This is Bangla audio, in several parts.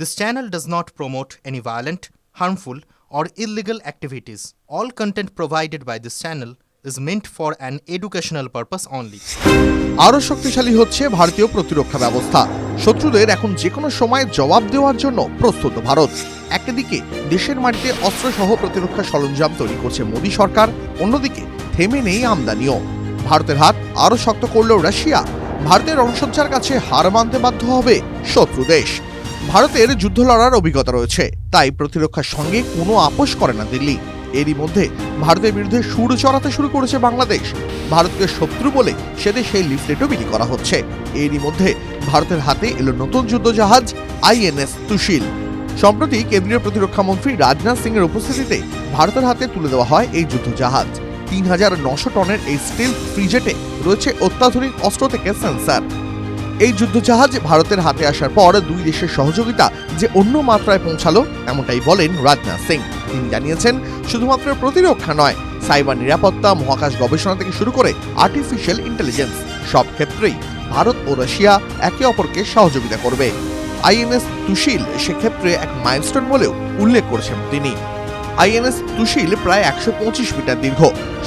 This channel does not promote any violent, harmful, or illegal activities. All content provided by this channel is meant for an educational purpose only. আরও শক্তিশালী হচ্ছে ভারতীয় প্রতিরক্ষা ব্যবস্থা। শত্রুদের এখন যে কোনো সময় জবাব দেওয়ার জন্য প্রস্তুত ভারত। একদিকে দেশের মাটিতে অস্ত্রসহ প্রতিরক্ষা সরঞ্জাম তৈরি করছে মোদী সরকার অন্যদিকে থেমে নেই আমদানিও। ভারতের হাত আরও শক্ত করলেও রাশিয়া। ভারতের রণসজ্জার কাছে হার মানতে বাধ্য হবে শত্রু দেশ। ভারতের যুদ্ধ লড়ার অভিজ্ঞতা রয়েছে। তাই প্রতিরক্ষার সঙ্গে কোনো আপোষ করে না দিল্লি। এরই মধ্যে ভারতের বিরুদ্ধে সুর চড়াতে শুরু করেছে বাংলাদেশ। ভারতকে শত্রু বলে সেই লিফলেটও বিলি করা হচ্ছে। এরই মধ্যে ভারতের হাতে এলো নতুন যুদ্ধজাহাজ আইএনএস তুশিল। সম্প্রতি কেন্দ্রীয় প্রতিরক্ষা মন্ত্রী রাজনাথ সিং এর উপস্থিতিতে ভারতের হাতে তুলে দেওয়া হয় এই যুদ্ধজাহাজ। তিন হাজার নশো টনের এই স্টিল ফ্রিজেটে রয়েছে অত্যাধুনিক অস্ত্র থেকে সেন্সার। এই যুদ্ধজাহাজ ভারতের হাতে আসার পর দুই দেশের সহযোগিতা যে অন্য মাত্রায় পৌঁছালো, এমনটাই বলেন রাজনাথ সিং। তিনি জানিয়েছেন, শুধুমাত্র প্রতিরক্ষা নয়, সাইবার নিরাপত্তা, মহাকাশ গবেষণা থেকে শুরু করে আর্টিফিশিয়াল ইন্টেলিজেন্স সব ক্ষেত্রেই ভারত ও রাশিয়া একে অপরকে সহযোগিতা করবে। আইএনএস, তুশিল সেক্ষেত্রে এক মাইলস্টোন বলেও উল্লেখ করেছেন তিনি। আইএনএস তুশিল প্রায় একশো পঁচিশ মিটার দীর্ঘ।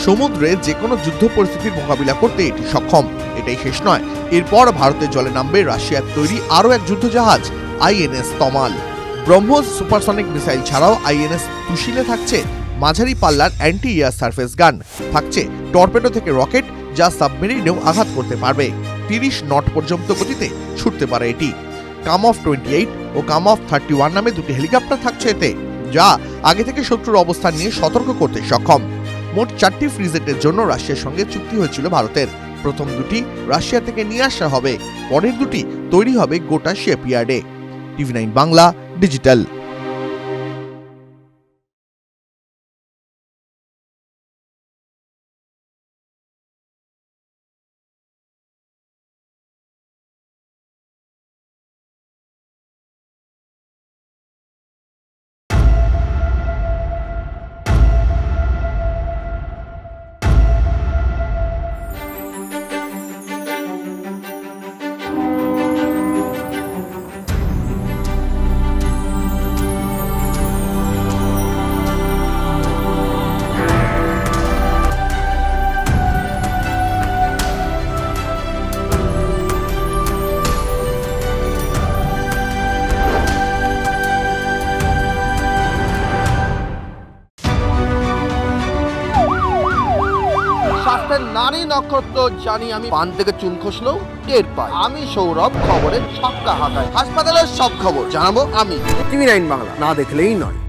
সমুদ্রে যে কোনো যুদ্ধ পরিস্থিতির মোকাবিলা করতে এটি সক্ষম। এটাই শেষ নয়। এরপর ভারতের জলে নামবে রাশিয়ার তৈরি আরও এক যুদ্ধজাহাজ, INS Tamal. BrahMos supersonic missile ছাড়াও আইএনএস তুশিলে থাকছে মাঝারি পাল্লার অ্যান্টি ইয়ার সার্ফেস গান। থাকছে টর্পেডো থেকে রকেট, যা সাবমেরিনেও আঘাত করতে পারবে। তিরিশ নট পর্যন্ত গতিতে ছুটতে পারে এটি। কাম অফ টোয়েন্টি এইট ও কাম অফ থার্টি ওয়ান নামে দুটি হেলিকপ্টার থাকছে এতে। যা আগে থেকে শত্রুর অবস্থান নিয়ে সতর্ক করতে সক্ষম। মোট চারটি ফ্রিজেটের জন্য রাশিয়ার সঙ্গে চুক্তি হয়েছিল ভারতের। প্রথম দুটি রাশিয়া থেকে নিয়ে আসা হবে, পরের দুটি তৈরি হবে গোটা শেপইয়ার্ডে। TV nine Bangla, digital. স্বাস্থ্যের নারী নক্ষত্র জানি আমি। পান থেকে চুল খসলেও টের পাই। আমি সৌরভ খবরের ছক্কা হাঁকাই। হাসপাতালের সব খবর জানাব আমি। টিভি নাইন বাংলা, না দেখলেই নয়।